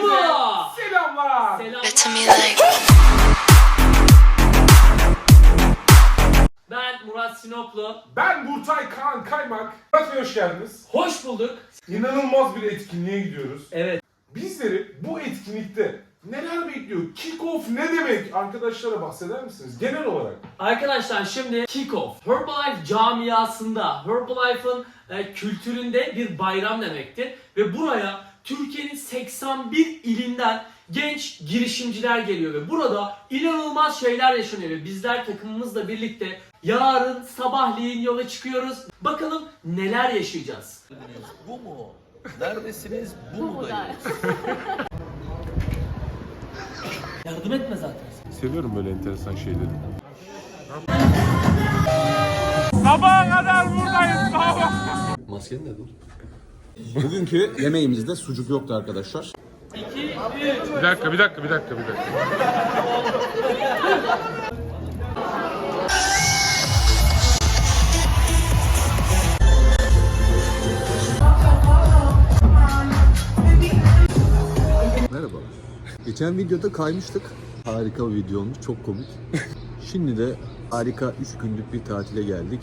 Selamlar. Selam. to me like Ben Murat Sinoplu. Ben Burtay Kaan Kaymak. Murat Bey hoş geldiniz. Hoş bulduk. İnanılmaz bir etkinliğe gidiyoruz. Evet. Bizleri bu etkinlikte neler bekliyor? Kick-off ne demek? Arkadaşlara bahseder misiniz? Genel olarak. Arkadaşlar şimdi Kickoff Herbalife camiasında Herbalife'ın e, kültüründe bir bayram demektir. Ve buraya Türkiye'nin 81 ilinden genç girişimciler geliyor ve burada inanılmaz şeyler yaşanıyor ve bizler takımımızla birlikte yarın sabahleyin yola çıkıyoruz. Bakalım neler yaşayacağız. Bu mu? Neredesiniz? Bu mu dayı? Yardım etme zaten. Seviyorum böyle enteresan şeyleri. Masken ne dur? Bugünkü yemeğimizde sucuk yoktu arkadaşlar. 2, 3. Bir dakika, bir dakika, bir dakika, bir dakika. Merhaba. Geçen videoda kaymıştık. Harika bir video olmuş, çok komik. Şimdi de harika 3 günlük bir tatile geldik.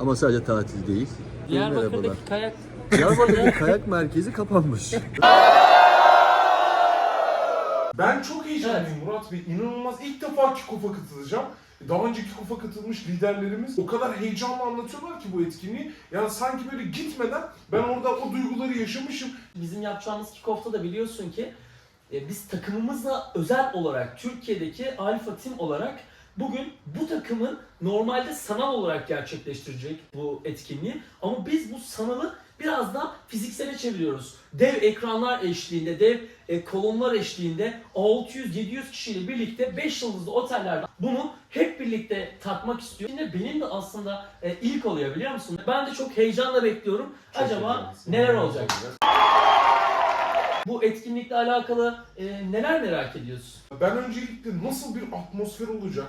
Ama sadece tatil değil. Merhabalar. Diyarbakır'daki kayak Diyarbakır'daki kayak merkezi kapanmış. Ben çok heyecanlıyım Murat Bey. İnanılmaz. İlk defa Kick-Off'a katılacağım. Daha önce Kick-Off'a katılmış liderlerimiz o kadar heyecanla anlatıyorlar ki bu etkinliği. Yani sanki böyle gitmeden ben orada o duyguları yaşamışım. Bizim yapacağımız kickoff'ta da biliyorsun ki e, biz takımımızla özel olarak Türkiye'deki Alfa Team olarak bugün bu takımın normalde sanal olarak gerçekleştirecek bu etkinliği ama biz bu sanalı biraz da fiziksele çeviriyoruz. Dev ekranlar eşliğinde, dev e, kolonlar eşliğinde 600-700 kişiyle birlikte 5 yıldızlı otellerde bunu hep birlikte tatmak istiyor. Şimdi benim de aslında e, ilk oluyor biliyor musun? Ben de çok heyecanla bekliyorum. Çok Acaba neler olacak? Bu etkinlikle alakalı e, neler merak ediyorsun? Ben öncelikle nasıl bir atmosfer olacak?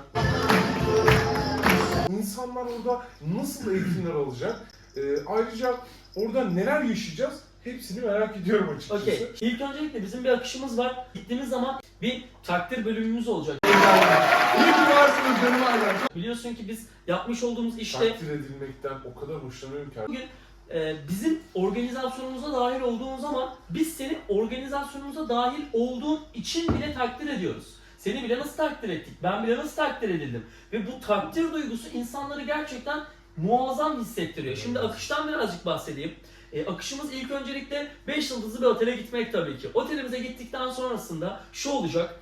İnsanlar orada nasıl eğitimler alacak? Ee, ayrıca orada neler yaşayacağız? Hepsini merak ediyorum açıkçası. Okey. İlk öncelikle bizim bir akışımız var. Gittiğimiz zaman bir takdir bölümümüz olacak. İyi ki varsınız canım ailem. Biliyorsun ki biz yapmış olduğumuz işte Takdir edilmekten o kadar hoşlanıyorum ki. bugün e, bizim organizasyonumuza dahil olduğun zaman biz senin organizasyonumuza dahil olduğun için bile takdir ediyoruz. Seni bile nasıl takdir ettik? Ben bile nasıl takdir edildim? Ve bu takdir duygusu insanları gerçekten muazzam hissettiriyor. Şimdi akıştan birazcık bahsedeyim. E, akışımız ilk öncelikle 5 yıldızlı bir otele gitmek tabii ki. Otelimize gittikten sonrasında şu olacak.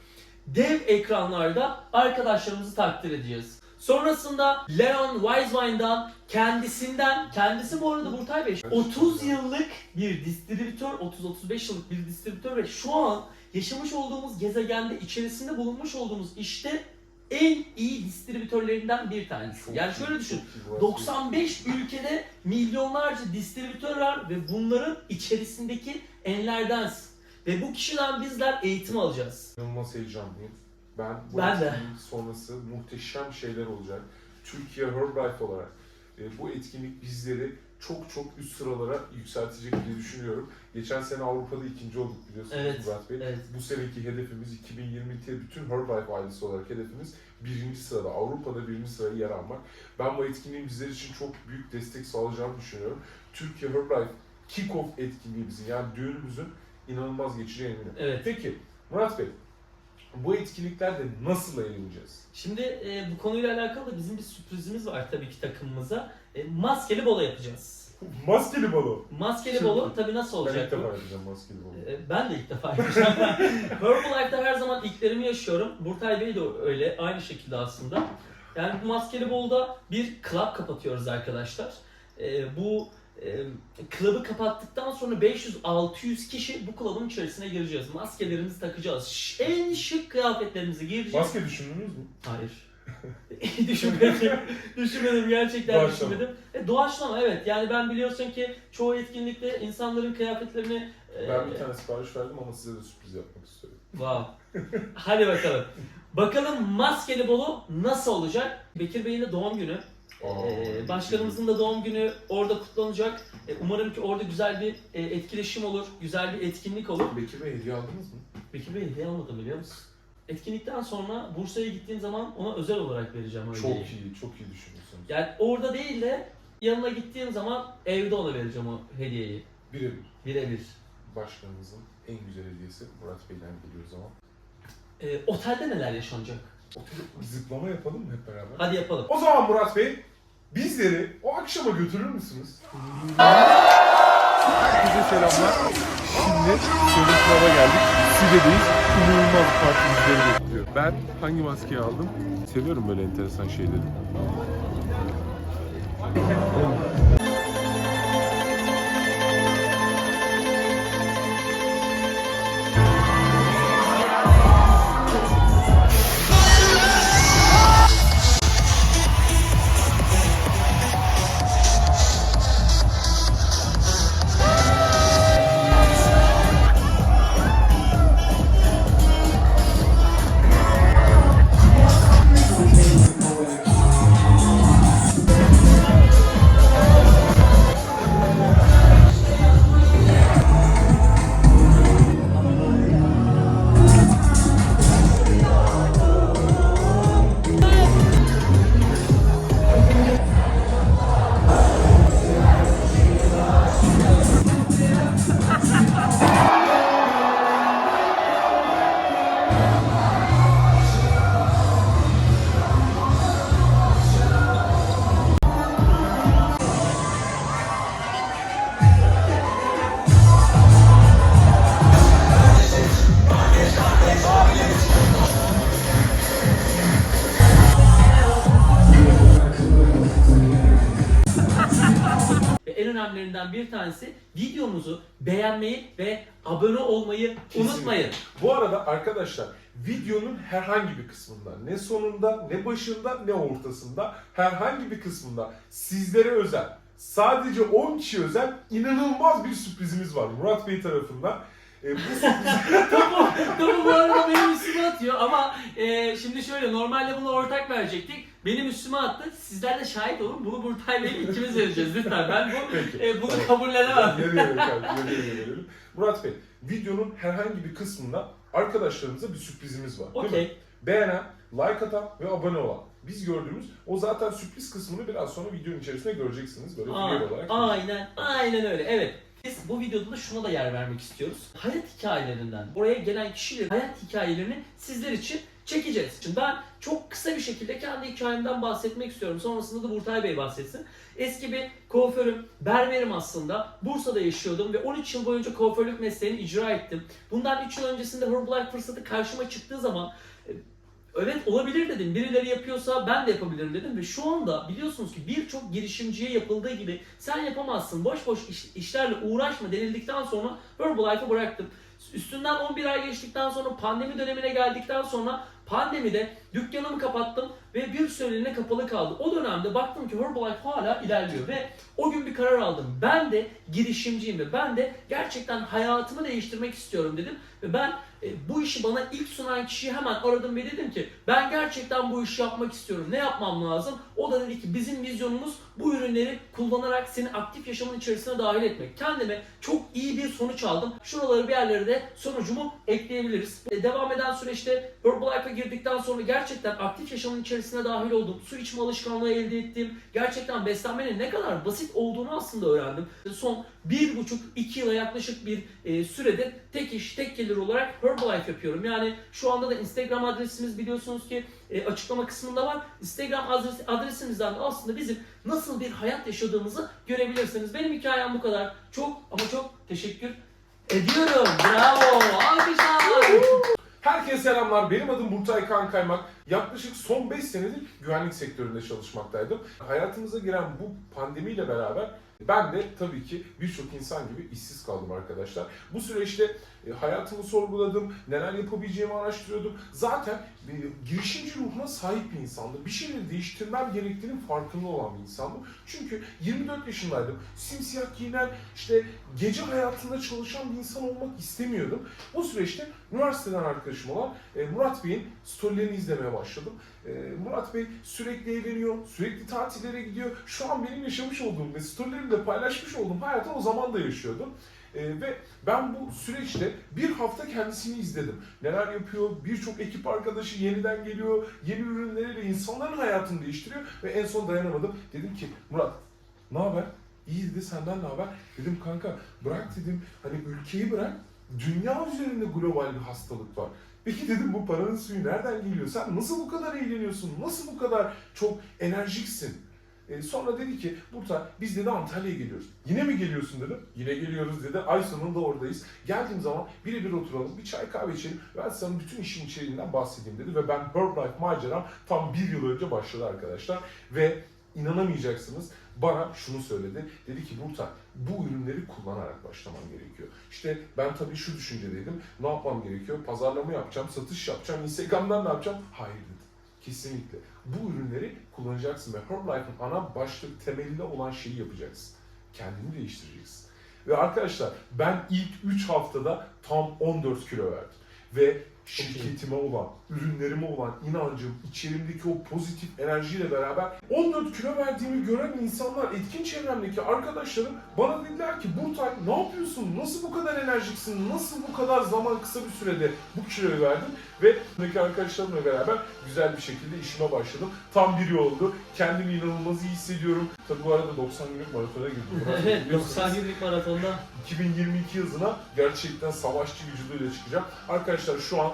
Dev ekranlarda arkadaşlarımızı takdir edeceğiz. Sonrasında Leon Wisewine'dan kendisinden, kendisi bu arada Burtay Bey 30 yıllık bir distribütör, 30-35 yıllık bir distribütör ve şu an yaşamış olduğumuz gezegende içerisinde bulunmuş olduğumuz işte en iyi distribütörlerinden bir tanesi. Yani şöyle düşün. 95 ülkede milyonlarca distribütör var ve bunların içerisindeki enlerdensin. Ve bu kişiden bizler eğitim alacağız. İnanılmaz heyecanlıyım. Ben bu Ben de. sonrası muhteşem şeyler olacak. Türkiye Herbalife olarak e, bu etkinlik bizleri çok çok üst sıralara yükseltecek diye düşünüyorum. Geçen sene Avrupa'da ikinci olduk biliyorsunuz Evet, Murat Bey. evet. Bu seneki hedefimiz 2022'de bütün Herbalife ailesi olarak hedefimiz birinci sırada, Avrupa'da birinci sıraya yer almak. Ben bu etkinliğin bizler için çok büyük destek sağlayacağını düşünüyorum. Türkiye Herbalife Kick-Off etkinliğimizin yani düğünümüzün inanılmaz geçeceğine eminim. Evet. Peki Murat Bey, bu etkinliklerde nasıl eğleneceğiz? Şimdi e, bu konuyla alakalı bizim bir sürprizimiz var tabii ki takımımıza. E, maskeli bolo yapacağız. Maskeli balo. Maskeli bolo tabii nasıl Ben ilk olacak defa yapacağım maskeli balo. E, Ben de ilk defa yapacağım. Herbalife'da her zaman ilklerimi yaşıyorum. Burtay Bey de öyle, aynı şekilde aslında. Yani bu maskeli bolda bir club kapatıyoruz arkadaşlar. E, bu e, club'ı kapattıktan sonra 500-600 kişi bu club'ın içerisine gireceğiz. Maskelerimizi takacağız. Ş- En şık kıyafetlerimizi giyeceğiz. Maske düşündünüz mü? Hayır. düşünmedim. düşünmedim gerçekten Doğaçlama. düşünmedim. E, doğaçlama evet. Yani ben biliyorsun ki çoğu etkinlikte insanların kıyafetlerini e, Ben bir tane sipariş verdim ama size de sürpriz yapmak istiyorum. Wow. Hadi bakalım. Bakalım maskeli bolu nasıl olacak? Bekir Bey'in de doğum günü. Aa, Ee, başkanımızın da doğum günü orada kutlanacak. Ee, umarım ki orada güzel bir e, etkileşim olur, güzel bir etkinlik olur. Bekir Bey hediye aldınız mı? Peki bir hediye almadım biliyor musun? Etkinlikten sonra Bursa'ya gittiğim zaman ona özel olarak vereceğim o Çok hediyeyi. iyi, çok iyi düşünüyorsunuz. Yani orada değil de yanına gittiğim zaman evde ona vereceğim o hediyeyi. Birebir. Birebir. Başkanımızın en güzel hediyesi Murat Bey'den geliyor o zaman. Ee, otelde neler yaşanacak? Oturup zıplama yapalım mı hep beraber? Hadi yapalım. O zaman Murat Bey, bizleri o akşama götürür müsünüz? Herkese selamlar. Şimdi Sınav'a geldik. Side'deyiz. İnanılmaz bir parti bizleri bekliyor. Ben hangi maskeyi aldım? Seviyorum böyle enteresan şeyleri. Tanesi videomuzu beğenmeyi ve abone olmayı Kesinlikle. unutmayın. Bu arada arkadaşlar videonun herhangi bir kısmında ne sonunda ne başında ne ortasında herhangi bir kısmında sizlere özel sadece 10 kişi özel inanılmaz bir sürprizimiz var Murat Bey tarafından. E, bu sürpriz Topu, topu bu arada benim üstüme atıyor ama e, şimdi şöyle normalde bunu ortak verecektik. Benim üstüme attı. Sizler de şahit olun. Bunu Burtay Bey'le ikimiz vereceğiz lütfen. Ben bu, Peki, e, bunu tamam. kabullenemem. Murat Bey, videonun herhangi bir kısmında arkadaşlarımıza bir sürprizimiz var. değil mi? Okey. Beğenen, like atan ve abone olan. Biz gördüğümüz o zaten sürpriz kısmını biraz sonra videonun içerisinde göreceksiniz. Böyle Aa, video olarak. Aynen, aynen öyle. Evet. Biz bu videoda da şuna da yer vermek istiyoruz. Hayat hikayelerinden, buraya gelen kişilerin hayat hikayelerini sizler için çekeceğiz. Şimdi ben çok kısa bir şekilde kendi hikayemden bahsetmek istiyorum. Sonrasında da Burtay Bey bahsetsin. Eski bir kuaförüm, berberim aslında. Bursa'da yaşıyordum ve 13 yıl boyunca kuaförlük mesleğini icra ettim. Bundan 3 yıl öncesinde Herbalife fırsatı karşıma çıktığı zaman e, Evet olabilir dedim. Birileri yapıyorsa ben de yapabilirim dedim ve şu anda biliyorsunuz ki birçok girişimciye yapıldığı gibi sen yapamazsın, boş boş iş- işlerle uğraşma denildikten sonra Herbalife'ı bıraktım. Üstünden 11 ay geçtikten sonra pandemi dönemine geldikten sonra pandemide dükkanımı kapattım ve bir süreliğine kapalı kaldı. O dönemde baktım ki Herbalife hala ilerliyor ve o gün bir karar aldım. Ben de girişimciyim ve ben de gerçekten hayatımı değiştirmek istiyorum dedim ve ben e, bu işi bana ilk sunan kişiyi hemen aradım ve dedim ki ben gerçekten bu işi yapmak istiyorum. Ne yapmam lazım? O da dedi ki bizim vizyonumuz bu ürünleri kullanarak seni aktif yaşamın içerisine dahil etmek. Kendime çok iyi bir sonuç aldım. Şuraları bir yerlere de sonucumu ekleyebiliriz. E, devam eden süreçte Herbalife'a girdikten sonra gerçekten aktif yaşamın içerisine dahil oldum. Su içme alışkanlığı elde ettim. Gerçekten beslenmenin ne kadar basit olduğunu aslında öğrendim. Son bir buçuk iki yıla yaklaşık bir e, sürede tek iş tek gelir olarak Herbalife yapıyorum. Yani şu anda da Instagram adresimiz biliyorsunuz ki e, açıklama kısmında var. Instagram adres, adresimizden de aslında bizim nasıl bir hayat yaşadığımızı görebilirsiniz. Benim hikayem bu kadar. Çok ama çok teşekkür ediyorum. Bravo. Alkışlar. Herkese selamlar. Benim adım Burtay Kan Kaymak. Yaklaşık son 5 senedir güvenlik sektöründe çalışmaktaydım. Hayatımıza giren bu pandemiyle beraber ben de tabii ki birçok insan gibi işsiz kaldım arkadaşlar. Bu süreçte e, hayatımı sorguladım, neler yapabileceğimi araştırıyordum. Zaten e, girişimci ruhuna sahip bir insandım. Bir şeyleri değiştirmem gerektiğinin farkında olan bir insandım. Çünkü 24 yaşındaydım. Simsiyah giyinen, işte gece hayatında çalışan bir insan olmak istemiyordum. Bu süreçte üniversiteden arkadaşım olan e, Murat Bey'in storylerini izlemeye başladım. E, Murat Bey sürekli eğleniyor, sürekli tatillere gidiyor. Şu an benim yaşamış olduğum ve storylerimde paylaşmış olduğum hayatı o zaman da yaşıyordum. Ee, ve ben bu süreçte bir hafta kendisini izledim. Neler yapıyor, birçok ekip arkadaşı yeniden geliyor, yeni ürünleriyle insanların hayatını değiştiriyor ve en son dayanamadım. Dedim ki Murat ne haber? İyi senden ne haber? Dedim kanka bırak dedim hani ülkeyi bırak dünya üzerinde global bir hastalık var. Peki dedim bu paranın suyu nereden geliyor? Sen nasıl bu kadar eğleniyorsun? Nasıl bu kadar çok enerjiksin? E, sonra dedi ki burada biz dedi Antalya'ya geliyoruz. Yine mi geliyorsun dedim. Yine geliyoruz dedi. Ay sonunda oradayız. Geldiğim zaman birebir oturalım, bir çay kahve içelim. Ben sana bütün işin içeriğinden bahsedeyim dedi. Ve ben Herbalife maceram tam bir yıl önce başladı arkadaşlar. Ve inanamayacaksınız bana şunu söyledi. Dedi ki Burta bu ürünleri kullanarak başlaman gerekiyor. İşte ben tabii şu düşüncedeydim. Ne yapmam gerekiyor? Pazarlama yapacağım, satış yapacağım, Instagram'dan ne yapacağım? Hayır dedi. Kesinlikle. Bu ürünleri kullanacaksın ve Herbalife'ın ana başlık temelinde olan şeyi yapacaksın. Kendini değiştireceksin. Ve arkadaşlar ben ilk 3 haftada tam 14 kilo verdim. Ve şirketime olan, ürünlerime olan inancım, içerimdeki o pozitif enerjiyle beraber 14 kilo verdiğimi gören insanlar, etkin çevremdeki arkadaşlarım bana dediler ki Burtay ne yapıyorsun? Nasıl bu kadar enerjiksin? Nasıl bu kadar zaman kısa bir sürede bu kiloyu verdin? Ve buradaki arkadaşlarımla beraber güzel bir şekilde işime başladım. Tam bir yıl oldu. Kendimi inanılmaz iyi hissediyorum. Tabi bu arada 90 günlük maratona girdim. Evet biliyorsunuz. 90 günlük maratonda 2022 yazına gerçekten savaşçı vücuduyla çıkacağım. Arkadaşlar şu an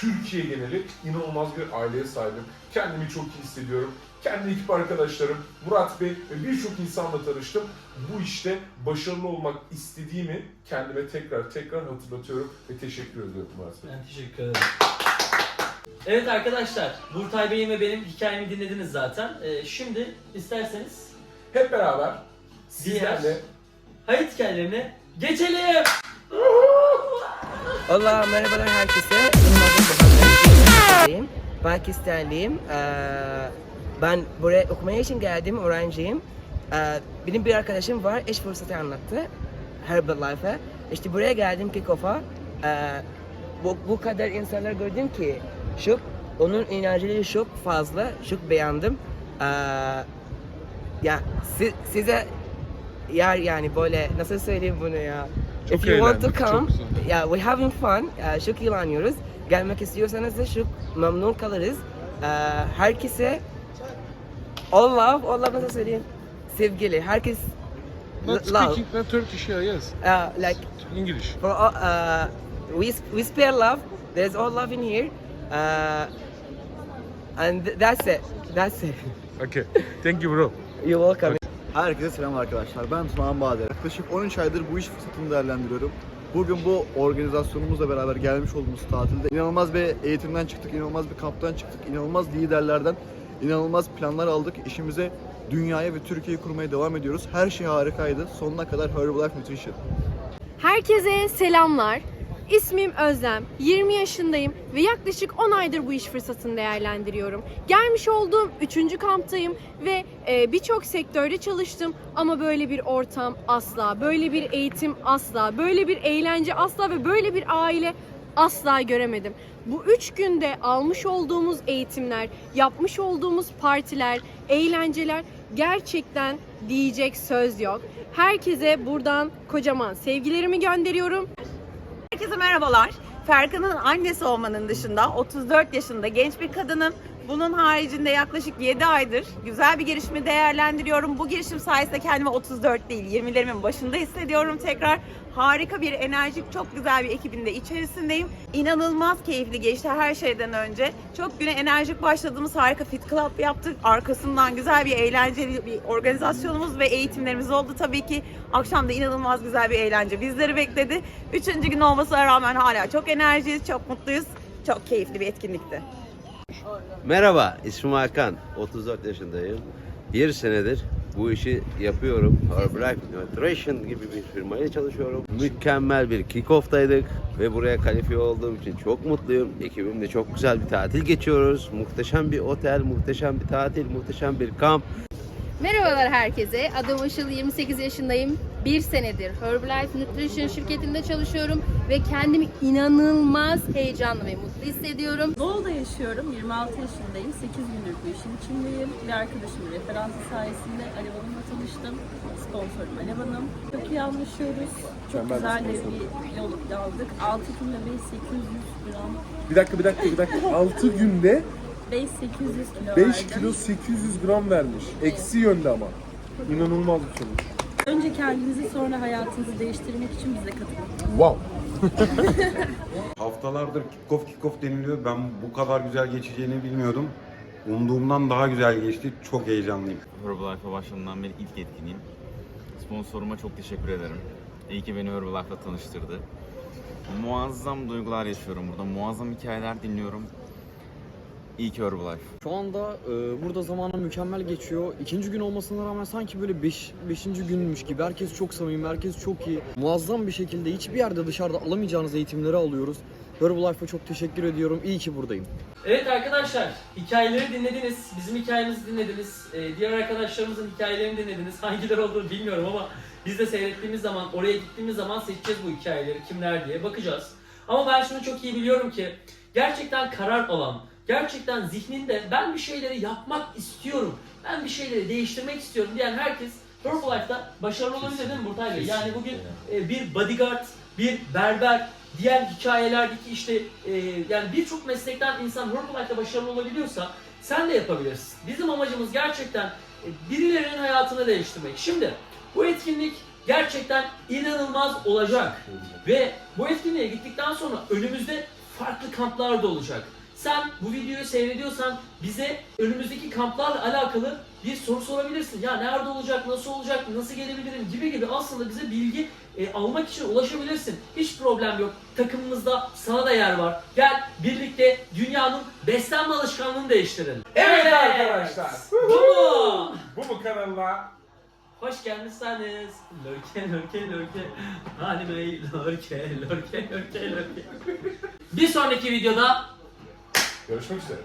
Türkiye geneli inanılmaz bir aileye sahibim. Kendimi çok iyi hissediyorum. Kendi ekip arkadaşlarım, Murat Bey ve birçok insanla tanıştım. Bu işte başarılı olmak istediğimi kendime tekrar tekrar hatırlatıyorum ve teşekkür ediyorum Murat Bey. Ben teşekkür ederim. Evet arkadaşlar, Burtay Bey'in ve benim hikayemi dinlediniz zaten. Ee, şimdi isterseniz Hep beraber sizlerle hayat hikayelerine geçelim. Hola, merhabalar herkese. Pakistanlıyım. Ee, Ben buraya okumaya için geldim, öğrenciyim. Ee, Benim bir arkadaşım var, iş fırsatı anlattı. Herbalife'e. İşte buraya geldim Kickoff'a. Ee, Bu, bu kadar insanlar gördüm ki çok, onun enerjileri çok fazla, çok beğendim. Ee, Ya si- size yer yani böyle nasıl söyleyeyim bunu ya? Çok If you want to come, yeah, we're having fun. Ee, çok eğleniyoruz. Gelmek istiyorsanız da çok memnun kalırız. Ee, herkese all love, all love nasıl söyleyeyim? Sevgili, herkes Not love. speaking, not Turkish, yeah, yes. Uh, like English. for all, uh, we we spare love. There's all love in here. Uh, and th- that's it. That's it. Okay, thank you bro. You're welcome. Herkese selam arkadaşlar. Ben Tunahan Bader. Yaklaşık 13 aydır bu iş fırsatını değerlendiriyorum. Bugün bu organizasyonumuzla beraber gelmiş olduğumuz tatilde inanılmaz bir eğitimden çıktık, inanılmaz bir kamptan çıktık, inanılmaz liderlerden inanılmaz planlar aldık. İşimize dünyaya ve Türkiye'yi kurmaya devam ediyoruz. Her şey harikaydı. Sonuna kadar Herbalife Nutrition. Herkese selamlar. İsmim Özlem, 20 yaşındayım ve yaklaşık 10 aydır bu iş fırsatını değerlendiriyorum. Gelmiş olduğum 3. kamptayım ve e, birçok sektörde çalıştım ama böyle bir ortam asla, böyle bir eğitim asla, böyle bir eğlence asla ve böyle bir aile asla göremedim. Bu üç günde almış olduğumuz eğitimler, yapmış olduğumuz partiler, eğlenceler gerçekten diyecek söz yok. Herkese buradan kocaman sevgilerimi gönderiyorum. Herkese merhabalar. Ferkan'ın annesi olmanın dışında 34 yaşında genç bir kadınım. Bunun haricinde yaklaşık 7 aydır güzel bir girişimi değerlendiriyorum. Bu girişim sayesinde kendimi 34 değil 20'lerimin başında hissediyorum tekrar. Harika bir enerjik, çok güzel bir ekibin de içerisindeyim. İnanılmaz keyifli geçti her şeyden önce. Çok güne enerjik başladığımız harika Fit Club yaptık. Arkasından güzel bir eğlenceli bir organizasyonumuz ve eğitimlerimiz oldu. Tabii ki akşam da inanılmaz güzel bir eğlence bizleri bekledi. Üçüncü gün olmasına rağmen hala çok enerjiyiz, çok mutluyuz. Çok keyifli bir etkinlikti. Merhaba, ismim Hakan. 34 yaşındayım. Bir senedir bu işi yapıyorum. Herbalife Nutrition gibi bir firmaya çalışıyorum. Mükemmel bir kick-off'taydık ve buraya kalifiye olduğum için çok mutluyum. Ekibimle çok güzel bir tatil geçiyoruz. Muhteşem bir otel, muhteşem bir tatil, muhteşem bir kamp. Merhabalar herkese. Adım Işıl, 28 yaşındayım. Bir senedir Herbalife Nutrition şirketinde çalışıyorum ve kendimi inanılmaz heyecanlı ve mutlu hissediyorum. Bolu'da yaşıyorum. 26 yaşındayım. 8 gündür bu işin içindeyim. Bir arkadaşımın referansı sayesinde Alev Hanım'la tanıştım. Sponsorum Alev Hanım. Çok iyi anlaşıyoruz. Çok güzel de bir yol aldık. 6 günde 5 800 gram. Bir dakika bir dakika bir dakika. 6 günde 5 800 kilo 5 verdim. kilo 800 gram vermiş. Eksi yönde ama. İnanılmaz bir sonuç. Önce kendinizi sonra hayatınızı değiştirmek için bize katılın. Wow. Haftalardır kick-off kick-off deniliyor. Ben bu kadar güzel geçeceğini bilmiyordum. Umduğumdan daha güzel geçti. Çok heyecanlıyım. Herbalife'a başladığımdan beri ilk etkinliğim. Sponsoruma çok teşekkür ederim. İyi ki beni Herbalife'la tanıştırdı. Muazzam duygular yaşıyorum burada. Muazzam hikayeler dinliyorum. İyi ki Herbalife. Şu anda e, burada zamanım mükemmel geçiyor. İkinci gün olmasına rağmen sanki böyle 5. Beş, beşinci günmüş gibi. Herkes çok samimi, herkes çok iyi. Muazzam bir şekilde hiçbir yerde dışarıda alamayacağınız eğitimleri alıyoruz. Herbalife'a çok teşekkür ediyorum. İyi ki buradayım. Evet arkadaşlar, hikayeleri dinlediniz, bizim hikayemizi dinlediniz, Ee, diğer arkadaşlarımızın hikayelerini dinlediniz. Hangileri olduğunu bilmiyorum ama biz de seyrettiğimiz zaman, oraya gittiğimiz zaman seçeceğiz bu hikayeleri, kimler diye bakacağız. Ama ben şunu çok iyi biliyorum ki, gerçekten karar alan, gerçekten zihninde ben bir şeyleri yapmak istiyorum, ben bir şeyleri değiştirmek istiyorum diyen herkes Herbalife'da başarılı olabilir değil mi Burtay Bey? Yani bugün e, bir bodyguard, bir berber, diğer hikayelerdeki işte e, yani birçok meslekten insan Herbalife'da başarılı olabiliyorsa sen de yapabilirsin. Bizim amacımız gerçekten e, birilerinin hayatını değiştirmek. Şimdi bu etkinlik gerçekten inanılmaz olacak. Ve bu etkinliğe gittikten sonra önümüzde farklı kamplar da olacak. Sen bu videoyu seyrediyorsan bize önümüzdeki kamplarla alakalı bir soru sorabilirsin. Ya nerede olacak, nasıl olacak, nasıl gelebilirim gibi gibi aslında bize bilgi e, almak için ulaşabilirsin. Hiç problem yok. Takımımızda sana da yer var. Gel birlikte dünyanın beslenme alışkanlığını değiştirelim. Evet arkadaşlar. Bu mu? Bu mu kanalına? Hoş gelmişsiniz. Lörke lörke lörke. Hani bey lörke lörke lörke lörke. Bir sonraki videoda Görüşmek üzere.